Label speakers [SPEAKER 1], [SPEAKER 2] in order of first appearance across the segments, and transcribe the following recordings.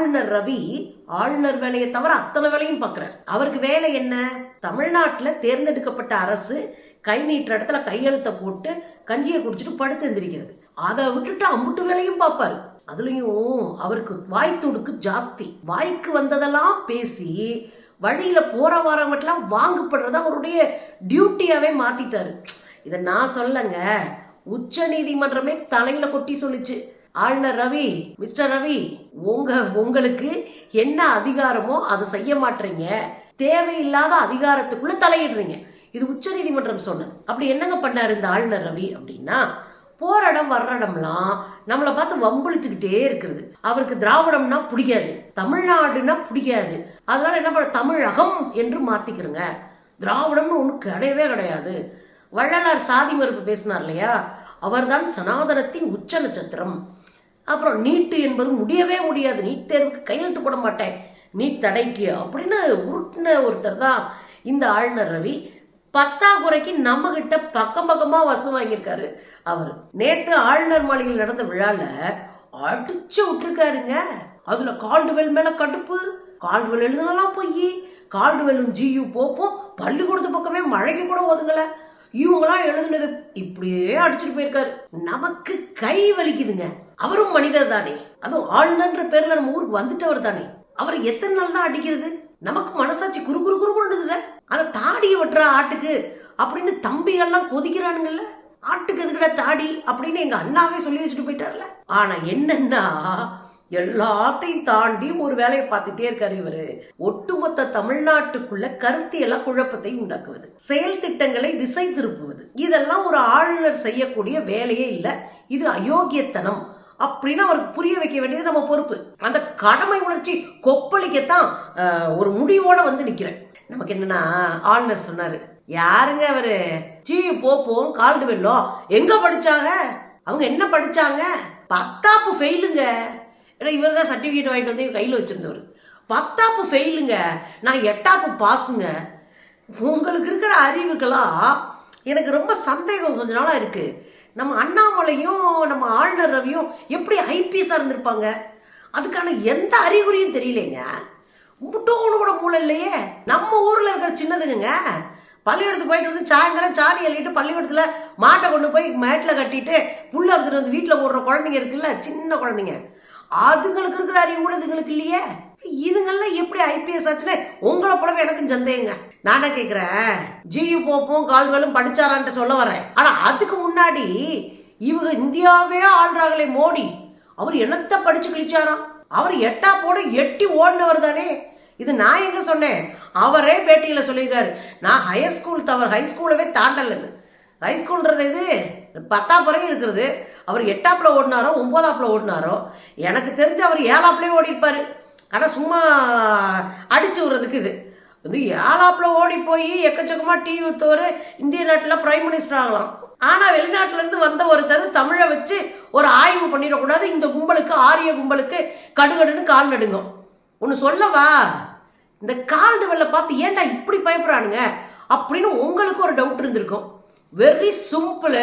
[SPEAKER 1] ஆளுநர் ரவி ஆளுநர் வேலையை தவிர அத்தனை வேலையும் பார்க்குறாரு. அவருக்கு வேலை என்ன? தமிழ்நாட்டில் தேர்ந்தெடுக்கப்பட்ட அரசு கை நீட்டுற இடத்துல கையெழுத்தை போட்டு கஞ்சியை குடிச்சிட்டு படுத்து எந்திரிக்கிறது. அதை விட்டுட்டு அம்புட்டு வேலையும் பார்ப்பாரு. அதுலேயும் அவருக்கு வாய் துடுக்கு ஜாஸ்தி. வாய்க்கு வந்ததெல்லாம் பேசி வழியில் போகிற வரவங்கட்டெல்லாம் வாங்கப்படுறத அவருடைய டியூட்டியாகவே மாத்திட்டாரு. இதை நான் சொல்லங்க உச்ச நீதிமன்றமே தலையில் கொட்டி சொல்லுச்சு. ஆளுநர் ரவி மிஸ்டர் ரவி உங்க உங்களுக்கு என்ன அதிகாரமோ அதை செய்ய மாட்டீங்க. தேவையில்லாத அதிகாரத்துக்குள்ள தலையிடுறீங்க. இது உச்ச நீதிமன்றம் சொன்னது. அப்படி என்னங்க பண்ணாரு இந்த ஆளுநர் ரவி அப்படின்னா போற இடம் வர்ற இடம்லாம் நம்மளை பார்த்து வம்பிழுத்துக்கிட்டே இருக்கிறது. அவருக்கு திராவிடம்னா பிடிக்காது தமிழ்நாடுனா பிடிக்காது. அதனால என்ன பண்ண தமிழகம் என்று மாத்திக்கிறோங்க. திராவிடம்னு ஒன்று கிடையவே கிடையாது. வள்ளலார் சாதி மறுப்பு பேசினார் இல்லையா? அவர்தான் சனாதனத்தின் உச்ச நட்சத்திரம். அப்புறம் நீட்டு என்பது முடியவே முடியாது. நீட் தேர்வுக்கு கையெழுத்து போட மாட்டேன். நீட் தடைக்கு அப்படின்னு உருட்டின ஒருத்தர் தான் இந்த ஆளுநர் ரவி. பத்தாக்குறைக்கு நம்ம கிட்ட பக்கம் பக்கமா வசம் வாங்கியிருக்காரு. அவர் நேத்து ஆளுநர் மாளிகையில் நடந்த விழால அடிச்சு விட்டுருக்காருங்க. அதுல கால்டுவெல் மேல கடுப்பு. கால்டுவெல் எழுதுனலாம் போய். கால்டுவெல்லும் ஜியு போப்போம் பள்ளிக்கூடத்து பக்கமே மழைக்கு கூட ஒதுங்கல. இவங்களாம் எழுதுனது இப்படியே அடிச்சுட்டு போயிருக்காரு. நமக்கு கை வலிக்குதுங்க. அவரும் மனிதர் தானே. அதுவும் ஆளுநன்ற பேர்ல நம்ம ஊருக்கு வந்துட்டவர் தானே. அவர் எத்தனை நாள் தான் அடிக்கிறது? நமக்கு மனசாட்சி குறு குறு குறு கொண்டுதுல அந்த தாடியை வெட்டுற ஆட்டுக்கு அப்படின்னு தம்பிகள்லாம் கொதிக்கிறானுங்கல்ல ஆட்டுக்கு எதுக்குடா தாடி அப்படின்னு எங்க அண்ணாவே சொல்லி வச்சுட்டு போயிட்டார்ல? ஆனா என்னன்னா எல்லாத்தையும் தாண்டி ஒரு வேலையை பார்த்துட்டே இருக்காரு இவரு. ஒட்டுமொத்த தமிழ்நாட்டுக்குள்ள கருத்தியல குழப்பத்தை உண்டாக்குவது. செயல் திட்டங்களை திசை திருப்புவது. இதெல்லாம் ஒரு ஆளுநர் செய்யக்கூடிய வேலையே இல்லை. இது அயோக்கியத்தனம். அப்படின்னு அவருக்கு புரிய வைக்க வேண்டியது நம்ம பொறுப்பு. அந்த கடமை உணர்ச்சி கொப்பளிக்கத்தான் ஒரு முடிவோட வந்து நிக்கிறேன். நமக்கு என்னன்னா ஆளுநர் சொன்னாரு யாருங்க அவரு? ஜி போப்போம் கால்டு வெள்ளம் எங்க படிச்சாங்க? அவங்க என்ன படிச்சாங்க? பத்தாப்பு ஃபெயிலுங்க. ஏன்னா இவர் தான் சர்டிஃபிகேட் வாங்கிட்டு வந்து கையில் வச்சிருந்தவர். பத்தாப்பு ஃபெயிலுங்க. நான் எட்டாப்பு பாஸுங்க. உங்களுக்கு இருக்கிற அறிவுக்கெல்லாம் எனக்கு ரொம்ப சந்தேகம் கொஞ்ச நாளாக இருக்குது நம்ம அண்ணாமலையும் நம்ம ஆளுநர் ரவியும் எப்படி ஐபிஎஸ்ஸாக இருந்திருப்பாங்க? அதுக்கான எந்த அறிகுறியும் தெரியலைங்க. முட்டோடு கூட மூளை இல்லையே நம்ம ஊரில் இருக்கிற சின்னதுங்க பள்ளிக்கூடத்துக்கு போயிட்டு வந்து சாயந்தரம் சாணி அள்ளிட்டு பள்ளிக்கூடத்தில் மாட்டை கொண்டு போய் மேட்டில் கட்டிட்டு புல் அறுத்துட்டு வந்து வீட்டில் போடுற குழந்தைங்க இருக்குல்ல சின்ன குழந்தைங்க. அதுங்களுக்கு இருக்கிற அறிவு கூட இதுங்களுக்கு இல்லையே. இதுங்கெல்லாம் எப்படி ஐபிஎஸ் ஆச்சுன்னு உங்களை போலவே எனக்கும் சந்தேகங்க. நானே கேட்குறேன் ஜியு போப்பும் கால்வெலும் படிச்சாரான்ட்டு சொல்ல வரேன் ஆனால் அதுக்கு முன்னாடி இவங்க இந்தியாவே ஆள்றாங்களே மோடி. அவர் என்னத்தை படிச்சு கிழிச்சாராம்? அவர் எட்டா போட எட்டி ஓடினவர் தானே. இது நான் எங்க சொன்னேன்? அவரே பேட்டியில் சொல்லியிருக்காரு. நான் ஹையர் ஸ்கூல் தவிர ஹை ஸ்கூலவே தாண்டலன்னு. ஹை ஸ்கூல்ன்றது இது பத்தாம் வரையும் இருக்கிறது. அவர் எட்டாப்பில் ஓடினாரோ ஒம்போதாப்பில் ஓடினாரோ? எனக்கு தெரிஞ்சு அவர் ஏழாப்புலேயே ஓடிருப்பாரு ஆனால் சும்மா அடிச்சு விடுறதுக்கு இது. வந்து ஏழாப்புல ஓடி போய் எக்கச்சக்கமாக டிவி வித்தவர் இந்திய நாட்டில் பிரைம் மினிஸ்டர் ஆகலாம். ஆனால் வெளிநாட்டிலேருந்து வந்த ஒருத்தர் தமிழை வச்சு ஒரு ஆய்வு பண்ணிடக்கூடாது. இந்த கும்பலுக்கு ஆரிய கும்பலுக்கு கடுகடுன்னு கால் நடுங்கும். ஒன்று சொல்லவா? இந்த கால் வெள்ள பார்த்து ஏன்டா இப்படி பயப்படுறானுங்க அப்படின்னு உங்களுக்கு ஒரு டவுட் இருந்திருக்கும். வெரி சிம்பிள்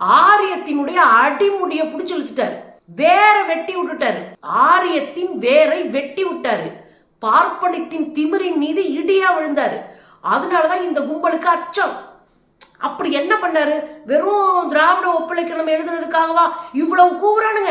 [SPEAKER 1] ஆரியத்தினுடைய அடிமுடியை பிடிச்சி இழுத்துட்டாரு. வேற வெட்டி விட்டுட்டாரு. ஆரியத்தின் வேரை வெட்டி விட்டாரு. பார்ப்பனித்தின் திமிரின் மீது இடியா விழுந்தாரு. அதனாலதான் இந்த கும்பலுக்கு அச்சம். அப்படி என்ன பண்ணாரு? வெறும் திராவிட ஒப்படைக்க நம்ம எழுதுனதுக்காகவா? இவ்வளவு கூறானுங்க.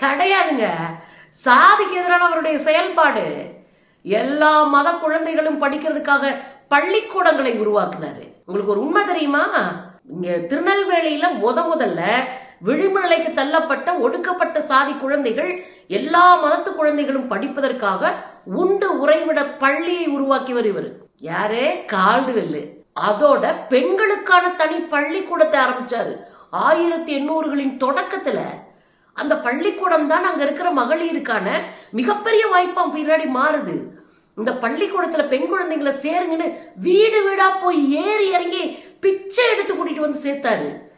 [SPEAKER 1] கிடையாதுங்க. சாதிக்கு எதிரான அவருடைய செயல்பாடு. எல்லா மத குழந்தைகளும் படிக்கிறதுக்காக பள்ளிக்கூடங்களை உருவாக்குனாரு. உங்களுக்கு ஒரு உண்மை தெரியுமா? இங்க திருநெல்வேலியில முத முதல்ல விழிமுறைக்கு தள்ளப்பட்ட ஒடுக்கப்பட்ட சாதி குழந்தைகள் எல்லா மதத்து குழந்தைகளும் படிப்பதற்காக உண்டு உறைவிட பள்ளியை உருவாக்கியவர் இவர். யாரே? கால்டுவெல்லு. அதோட பெண்களுக்கான தனி பள்ளிக்கூடத்தை ஆரம்பிச்சாரு. ஆயிரத்தி எண்ணூறுகளின் தொடக்கத்துல அந்த பள்ளிக்கூடம் தான் அங்க இருக்கிற மகளிருக்கான மிகப்பெரிய வாய்ப்பா பின்னாடி மாறுது. இந்த பள்ளிக்கூடத்துல பெண் குழந்தைங்களை சேருங்கன்னு வீடு வீடா போய் ஏறி இறங்கி பிச்சை எடுத்து கூட்டிட்டு வந்து சேர்த்தாரு.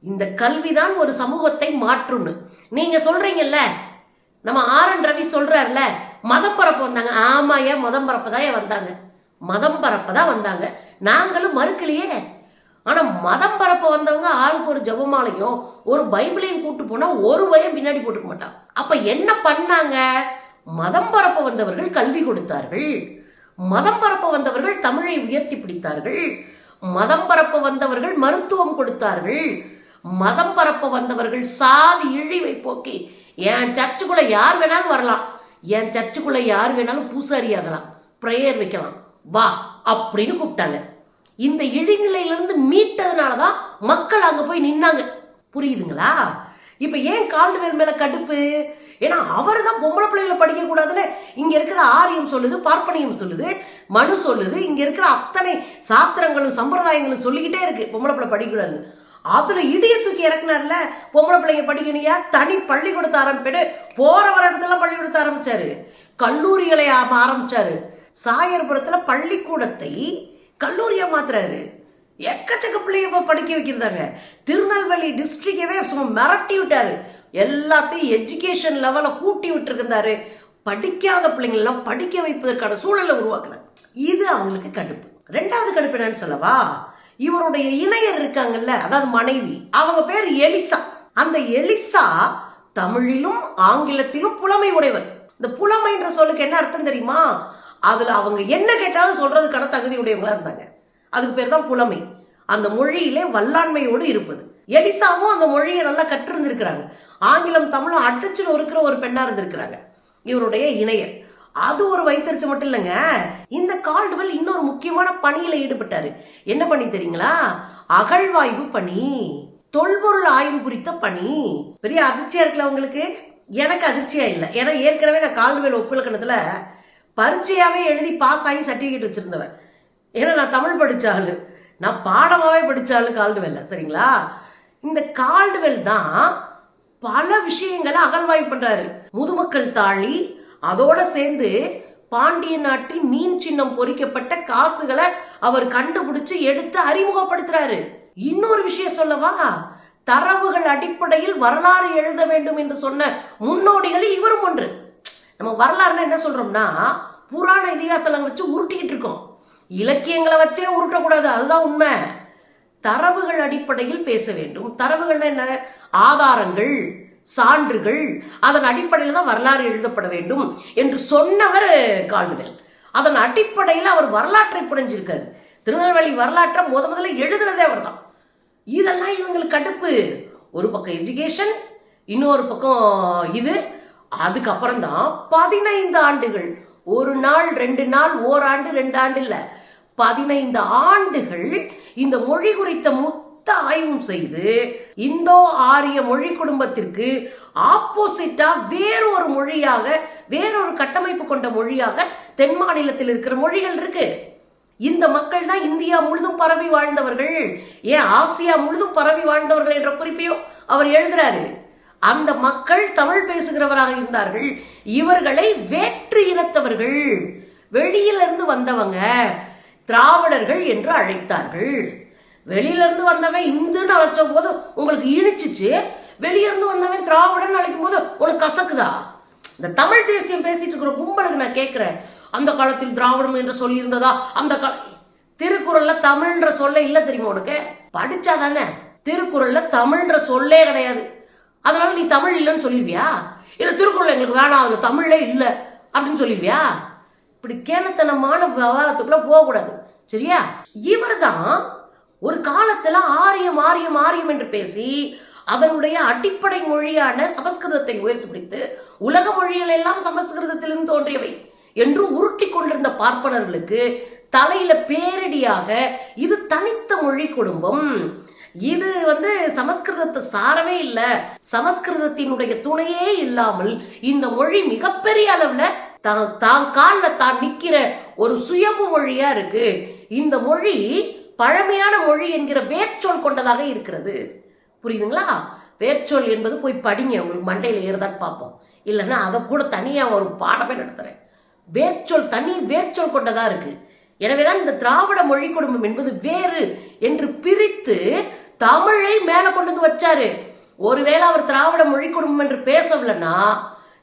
[SPEAKER 1] இந்த கல்விதான் ஒரு சமூகத்தை மாற்றும்னு. நீங்க சொல்றீங்கல்ல? நம்ம ஆர் என் ரவி சொல்றாருல மதம் பரப்ப வந்தாங்க. ஆமா ஏன் மதம் பரப்ப தான் வந்தாங்க. மதம் பரப்ப தான் வந்தாங்க. நாங்களும் மறுக்கலையே. ஆனால் மதம் பரப்ப வந்தவங்க ஆளுக்கு ஒரு ஜெபமாலையும் ஒரு பைபிளையும் கூட்டு போனால் ஒரு பயம் பின்னாடி போட்டுக்க மாட்டான் அப்போ என்ன பண்ணாங்க? மதம் பரப்ப வந்தவர்கள் கல்வி கொடுத்தார்கள். மதம் பரப்ப வந்தவர்கள் தமிழை உயர்த்தி பிடித்தார்கள். மதம் பரப்ப வந்தவர்கள் மருத்துவம் கொடுத்தார்கள். மதம் பரப்ப வந்தவர்கள் சாதி இழிவை போக்கி என் சர்ச்சுக்குள்ள யார் வேணாலும் வரலாம். என் சர்ச்சுக்குள்ளே யார் வேணாலும் பூசாரி ஆகலாம் ப்ரேயர் வைக்கலாம். வா அப்படின்னு கூப்பிட்டாங்க. இந்த இழிநிலையிலிருந்து மீட்டதுனால தான் மக்கள் அங்கே போய் நின்னாங்க. புரியுதுங்களா? இப்போ ஏன் கால்டுவேல் மேலே கடுப்பு? ஏன்னா அவர் தான் பொம்பளை பிள்ளைகளை படிக்கக்கூடாதுன்னு இங்கே இருக்கிற ஆரியம் சொல்லுது பார்ப்பனியம் சொல்லுது மனு சொல்லுது இங்கே இருக்கிற அத்தனை சாத்திரங்களும் சம்பிரதாயங்களும் சொல்லிக்கிட்டே இருக்குது பொம்பளை பிள்ளை படிக்கக்கூடாதுன்னு. அதில் இடிய தூக்கி இறக்குனார்ல பொம்பளை பிள்ளைங்க படிக்கணியா தனி பள்ளிக்கூடத்தை ஆரம்பிட்டு போற வர பள்ளிக்கூடத்தை ஆரம்பிச்சாரு. கல்லூரிகளை ஆ- ஆரம்பிச்சாரு. சாயர்புரத்துல பள்ளிக்கூடத்தை கல்லூரியா மாத்துறாரு. எக்கச்சக்க பிள்ளைங்க இப்போ படிக்க வைக்கிறதாங்க. திருநெல்வேலி டிஸ்ட்ரிக்டவே சும்மா மிரட்டி விட்டாரு. எல்லாத்தையும் எஜுகேஷன் லெவலில் கூட்டி விட்டுருந்தாரு படிக்காத பிள்ளைங்களெல்லாம் படிக்க வைப்பதற்கான சூழலை உருவாக்குனாங்க இது அவங்களுக்கு கடுப்பு. ரெண்டாவது கடுப்பு என்னன்னு சொல்லவா? இவருடைய இணையர் இருக்காங்கல்ல அதாவது மனைவி. அவங்க பேர் எலிசா. அந்த எலிசா தமிழிலும் ஆங்கிலத்திலும் புலமை உடையவர். இந்த புலமைன்ற சொல்லுக்கு என்ன அர்த்தம் தெரியுமா? அதில் அவங்க என்ன கேட்டாலும் சொல்றதுக்கான தகுதி உடையவங்களா இருந்தாங்க. அதுக்கு பேர் தான் புலமை. அந்த மொழியிலே வல்லாண்மையோடு இருப்பது. எலிசாவும் அந்த மொழியை நல்லா கற்றிருந்திருக்கிறாங்க. ஆங்கிலம் தமிழும் அடிச்சு இருக்கிற ஒரு பெண்ணா இருந்திருக்கிறாங்க. இவருடைய இணையர். அது ஒரு வைத்தறிச்சு மட்டும் இல்லைங்க. இந்த கால்டுவெல் இன்னொரு முக்கியமான பணியில ஈடுபட்டாரு. என்ன பண்ணி தெரியுங்களா? அகழ்வாய்வு பணி. தொல்பொருள் ஆய்வு குறித்த பணி. பெரிய அதிர்ச்சியா இருக்குல்ல உங்களுக்கு? எனக்கு அதிர்ச்சியா இல்லை. ஏன்னா ஏற்கனவே நான் கால்டுவெல் ஒப்பிலக்கணத்துல பரீட்சையாவே எழுதி பாஸ் ஆகி சர்டிஃபிகேட் வச்சிருந்தவன். ஏன்னா நான் தமிழ் படிச்ச நான் பாடமாவே படித்தாலும் கால்டுவெல்ல சரிங்களா? இந்த கால்டுவெல் தான் பல விஷயங்களை அகழ்வாய்வு பண்றாரு. முதுமக்கள் தாழி அதோட சேர்ந்து பாண்டிய நாட்டில் மீன் சின்னம் பொறிக்கப்பட்ட காசுகளை அவர் கண்டுபிடிச்சு எடுத்து அறிமுகப்படுத்துறாரு. இன்னொரு விஷயம் சொல்லவா? தரவுகள் அடிப்படையில் வரலாறு எழுத வேண்டும் என்று சொன்ன முன்னோடிகளில் இவரும் ஒன்று. நம்ம வரலாறுனா என்ன சொல்றோம்னா புராண இதிகாசங்களை வச்சு உருட்டிக்கிட்டு இருக்கோம். இலக்கியங்களை வச்சே உருட்டக்கூடாது அதுதான் உண்மை. தரவுகள் அடிப்படையில் பேச வேண்டும். தரவுகள்னா என்ன? ஆதாரங்கள் சான்றுகள் அதன் அடிப்படையில் தான் வரலாறு எழுதப்பட வேண்டும் என்று சொன்னவர் கால்டுவெல். அதன் அடிப்படையில் அவர் வரலாற்றை புரிஞ்சிருக்காரு. திருநெல்வேலி வரலாற்றை முத முதல்ல எழுதுனதே அவர் தான் இதெல்லாம் இவங்களுக்கு கடுப்பு. ஒரு பக்கம் எஜுகேஷன் இன்னொரு பக்கம் இது. அதுக்கப்புறம் தான் பதினைந்து ஆண்டுகள். ஒரு நாள் ரெண்டு நாள் ஓராண்டு ரெண்டு ஆண்டு இல்லை. பதினைந்து ஆண்டுகள் இந்த மொழி குறித்த மொத்த ஆய்வும் செய்து இந்தோ ஆரிய மொழி குடும்பத்திற்கு ஆப்போசிட்டா வேறொரு மொழியாக வேறொரு கட்டமைப்பு கொண்ட மொழியாக தென் மாநிலத்தில் இருக்கிற மொழிகள் இருக்கு. இந்த மக்கள் தான் இந்தியா முழுதும் பரவி வாழ்ந்தவர்கள். ஏன் ஆசியா முழுதும் பரவி வாழ்ந்தவர்கள் என்ற குறிப்பையும் அவர் எழுதுறாரு. அந்த மக்கள் தமிழ் பேசுகிறவராக இருந்தார்கள். இவர்களை வேற்று இனத்தவர்கள் வெளியிலிருந்து வந்தவங்க திராவிடர்கள் என்று அழைத்தார்கள். வெளியிலிருந்து வந்தவன் இந்துன்னு அழைச்ச போது உங்களுக்கு இனிச்சிச்சு வெளியிருந்து வந்தவன் திராவிடன் அழைக்கும் போது உனக்கு கசக்குதா? இந்த தமிழ் தேசியம் பேசிட்டு இருக்கிற கும்பலுக்கு நான் கேட்கிறேன் அந்த காலத்தில் திராவிடம் என்று சொல்லியிருந்ததா? அந்த கால திருக்குறள்ல தமிழ்ன்ற சொல்ல இல்ல தெரியுமா உனக்கு? படிச்சா தானே திருக்குறள்ல தமிழ்ன்ற சொல்லே கிடையாது. அதனால நீ தமிழ் இல்லைன்னு சொல்லிடுவியா இல்ல திருக்குறள் எங்களுக்கு வேணாம் அதுல தமிழே இல்லை அப்படின்னு சொல்லிடுவியா இப்படி கேனத்தனமான விவாதத்துக்குள்ள போகக்கூடாது. சரியா? இவர் தான் ஒரு காலத்துல ஆரியம் ஆரியம் ஆரியம் என்று பேசி அதனுடைய அடிப்படை மொழியான சமஸ்கிருதத்தை உயர்த்தி பிடித்து உலக மொழிகள் எல்லாம் சமஸ்கிருதத்திலிருந்து தோன்றியவை. என்று உருட்டி கொண்டிருந்த பார்ப்பனர்களுக்கு தலையில பேரடியாக இது தனித்த மொழி குடும்பம். இது வந்து சமஸ்கிருதத்தை சாரவே இல்லை. சமஸ்கிருதத்தினுடைய துணையே இல்லாமல் இந்த மொழி மிகப்பெரிய அளவுல தான் தான் காலில் தான் நிற்கிற ஒரு சுயம்பு மொழியா இருக்கு. இந்த மொழி பழமையான மொழி என்கிற வேர்ச்சொல் கொண்டதாக இருக்கிறது. புரியுதுங்களா? வேர்ச்சொல் என்பது போய் படிங்க. உங்களுக்கு மண்டையில் ஏறுதான்னு பார்ப்போம். இல்லைன்னா அதை கூட தனியாக ஒரு பாடமே நடத்துகிறேன் வேர்ச்சொல் தனி வேர்ச்சொல் கொண்டதா இருக்கு? எனவேதான் இந்த திராவிட மொழி குடும்பம் என்பது வேறு என்று பிரித்து தமிழை மேல கொண்டு வந்து வச்சாரு. ஒருவேளை அவர் திராவிட மொழி குடும்பம் என்று பேசவில்லைன்னா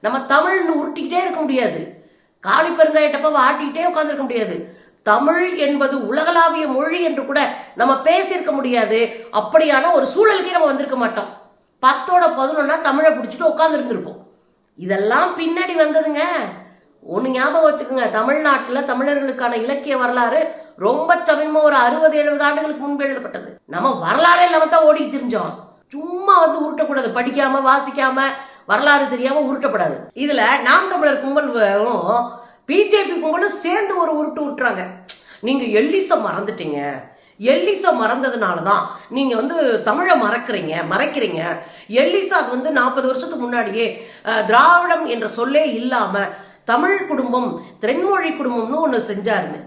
[SPEAKER 1] நம்ம தமிழ்னு உருட்டிக்கிட்டே இருக்க முடியாது. காளி பெருங்காயட்டப்ப ஆட்டிக்கிட்டே உட்காந்துருக்க முடியாது. தமிழ் என்பது உலகளாவிய மொழி என்று கூட நம்ம பேசியிருக்க முடியாது. அப்படியான ஒரு சூழலுக்கே நம்ம வந்திருக்க மாட்டோம். பத்தோட பதினொன்னா தமிழை பிடிச்சிட்டு உட்காந்துருந்துருப்போம் இதெல்லாம் பின்னாடி வந்ததுங்க. ஒன்று ஞாபகம் வச்சுக்கோங்க. தமிழ்நாட்டில் தமிழர்களுக்கான இலக்கிய வரலாறு ரொம்ப சமயமாக ஒரு அறுபது எழுபது ஆண்டுகளுக்கு முன்பு எழுதப்பட்டது. நம்ம வரலாறே இல்லாமல் தான் ஓடி தெரிஞ்சோம் சும்மா வந்து உருட்டக்கூடாது. படிக்காமல் வாசிக்காமல் வரலாறு தெரியாமல் உருட்டப்படாது. இதில் நாம் தமிழர் கும்பலும் பிஜேபி கும்பலும் சேர்ந்து ஒரு உருட்டு விட்டுறாங்க நீங்கள் எல்லிசம் மறந்துட்டீங்க. எல்லிச மறந்ததுனால தான் நீங்கள் வந்து தமிழை மறக்கிறீங்க மறைக்கிறீங்க. எல்லிசா அது வந்து நாற்பது வருஷத்துக்கு முன்னாடியே திராவிடம் என்ற சொல்லே இல்லாமல் தமிழ் குடும்பம் தென்மொழி குடும்பம்னு ஒன்று செஞ்சாருங்க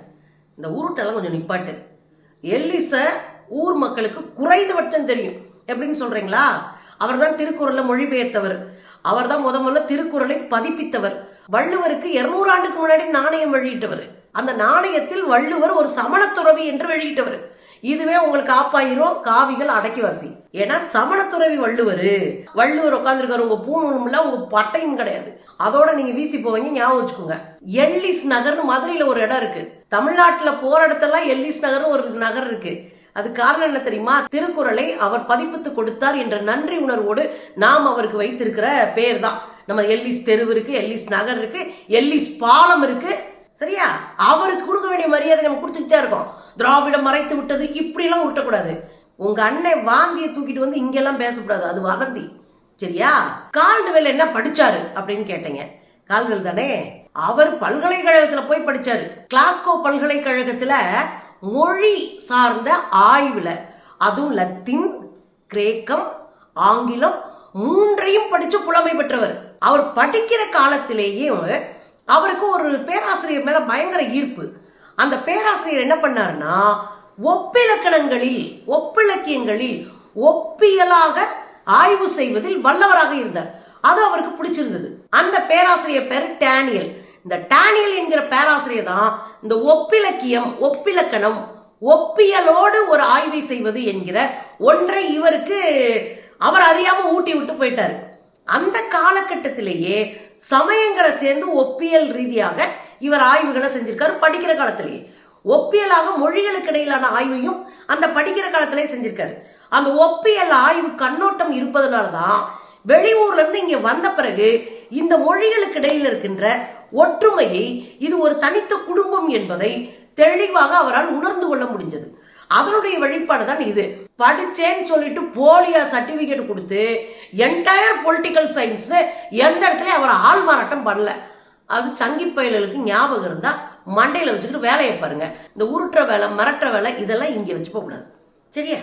[SPEAKER 1] இந்த ஊருட்டெல்லாம் கொஞ்சம் நிப்பாட்டு. எல்லிசை ஊர் மக்களுக்கு குறைந்தபட்சம் தெரியும். எப்படின்னு சொல்கிறீங்களா அவர் தான் திருக்குறளை மொழிபெயர்த்தவர். அவர் தான் முத முதல்ல திருக்குறளை பதிப்பித்தவர். வள்ளுவருக்கு இருநூறு ஆண்டுக்கு முன்னாடி நாணயம் வெளியிட்டவர். அந்த நாணயத்தில் வள்ளுவர் ஒரு சமணத்துறவி என்று வெளியிட்டவர். இதுவே உங்களுக்கு ஆப்பாயிரம் காவிகள் அடக்கிவாசி ஏன்னா சமணத்துறவி வள்ளுவர் வள்ளுவர் உட்காந்துருக்காரு உங்க பூணூலும் இல்ல உங்க பட்டையும் கிடையாது. அதோட நீங்க வீசி போவீங்க ஞாபகம் வச்சுக்கோங்க. எல்லிஸ் நகர்னு மதுரையில ஒரு இடம் இருக்கு. தமிழ்நாட்டுல போற இடத்தெல்லாம் எல்லிஸ் நகர்னு ஒரு நகர் இருக்கு. அது காரணம் என்ன தெரியுமா? திருக்குறளை அவர் பதிப்பித்து கொடுத்தார் என்ற நன்றி உணர்வோடு நாம் அவருக்கு வைத்திருக்கிற பேர் தான் நம்ம எல்லிஸ் தெருவு இருக்கு எல்லிஸ் நகர் இருக்கு எல்லிஸ் பாலம் இருக்கு சரியா? அவருக்கு கொடுக்க வேண்டிய மரியாதை நம்ம கொடுத்துக்கிட்டே இருக்கோம். திராவிடம் மறைத்து விட்டது இப்படிலாம் உருட்டக்கூடாது. உங்க அண்ணன் வாந்தியை தூக்கிட்டு வந்து இங்கெல்லாம் பேசக்கூடாது அது வதந்தி. சரியா? கால்டுவெல் என்ன படிச்சாரு அப்படின்னு கேட்டீங்க. கால்டுவெல் தானே? அவர் பல்கலைக்கழகத்தில் போய் படித்தார் கிளாஸ்கோ பல்கலைக்கழகத்தில் மொழி சார்ந்த ஆய்வில். அதுவும் லத்தீன் கிரேக்கம் ஆங்கிலம் மூன்றையும் படித்து புலமை பெற்றவர். அவர் படிக்கிற காலத்திலேயே அவருக்கு ஒரு பேராசிரியர் மேல பயங்கர ஈர்ப்பு. அந்த பேராசிரியர் என்ன பண்ணாருன்னா ஒப்பிலக்கணங்களில் ஒப்பிலக்கியங்களில் ஒப்பியலாக ஆய்வு செய்வதில் வல்லவராக இருந்தார். அது அவருக்கு பிடிச்சிருந்தது. அந்த பேராசிரியர் பேர் டேனியல். இந்த டேனியல் என்கிற பேராசிரியர் தான் இந்த ஒப்பிலக்கியம் ஒப்பிலக்கணம் ஒப்பியலோடு ஒரு ஆய்வை செய்வது என்கிற ஒன்றை இவருக்கு அவர் அறியாம ஊட்டி விட்டு போயிட்டாரு. அந்த காலகட்டத்திலேயே சமயங்களை சேர்ந்து ஒப்பியல் ரீதியாக இவர் ஆய்வுகளை செஞ்சிருக்காரு படிக்கிற காலத்திலேயே. ஒப்பியலாக மொழிகளுக்கு இடையிலான ஆய்வையும் அந்த படிக்கிற காலத்திலே செஞ்சிருக்காரு. அந்த ஒப்பியல் ஆய்வு கண்ணோட்டம் இருப்பதனால தான் வெளியூர்ல இருந்து இங்க வந்த பிறகு இந்த மொழிகளுக்கு இடையில் இருக்கின்ற ஒற்றுமையை இது ஒரு தனித்த குடும்பம் என்பதை தெளிவாக அவரால் உணர்ந்து கொள்ள முடிஞ்சது. அதனுடைய வழிபாடு தான் இது. படித்தேன்னு சொல்லிட்டு போலியா சர்டிஃபிகேட் கொடுத்து என்டையர் பொலிட்டிக்கல் சயின்ஸ்னு எந்த இடத்துலையும் அவர் ஆள் மாறாட்டம் பண்ணல. அது சங்கி பயல்களுக்கு ஞாபகம் இருந்தால் மண்டையில் வச்சுக்கிட்டு வேலையை பாருங்க. இந்த உருட்டுற வேலை மிரட்டுற வேலை இதெல்லாம் இங்கே வச்சு போகக்கூடாது. சரியா?